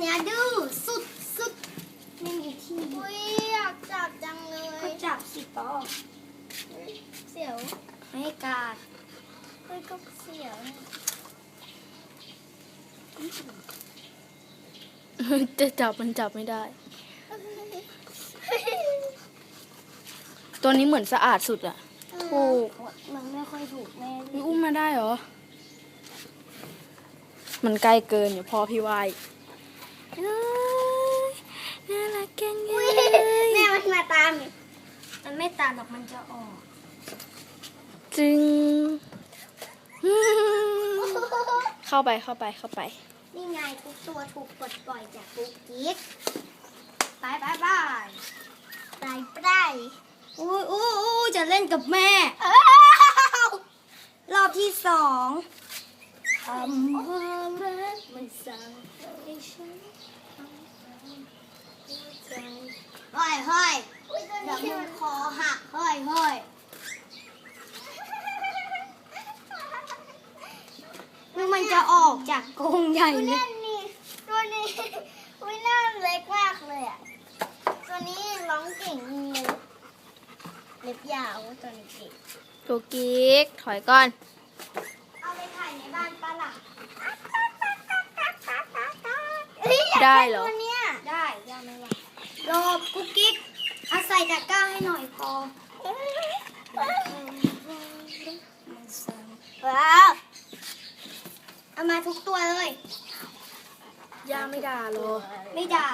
เนี้ยดื้อสุดสุดไม่มีที่อุ้ยอยากจับจังเลก็ยจับสิปอเสียวไม่ให้การเฮ้ยก็เสียวจะจับมันจับไม่ได้ ตัวนี้เหมือนสะอาดสุดอะถูกมันไม่ค่อยถูกแม่นี่อุ้มมาได้เหรอ มันใกล้เกินอยู่พอพี่วาย เอ้ยน่ารักจังเลอุ้ยยแม่มันมาตามอีกมันไม่ตามหรอกมันจะออก จึง เข้าไปเข้าไปเข้าไป นี่ไงทุกตัวถูกปลดปล่อยจากปุ๊กกิ๊กไปไปไปไปไปอุ้ยอุ้ยอุ้ยจะเล่นกับแม่เอ้ารอบที่สองทำความรักมันสั่งให้ฉัน เฮ้ยเฮ้ยเดี๋ยวมึงคอหักเฮ้ยเฮ้ยนี่มันจะออกจากกรงใหญ่ตัวเลนี้ยนี่ตัวนี้อุ้ยหน้าเล็กมากเลยอะ ตัวนี้ร้องเก่งเลยเล็บยาวตัวนี้เก่งตัวกิ๊กถอยก่อน เอาไปถ่ายในบ้านป้าหลังได้เหรอ ตัวเนี้ย ได้ย่าไม่ว่า โลบกุ๊กกิ๊กเอาใส่ตะกร้าให้หน่อยพอว้าวเอามาทุกตัวเลย ย่าไม่ด่าหรอ ไม่ด่า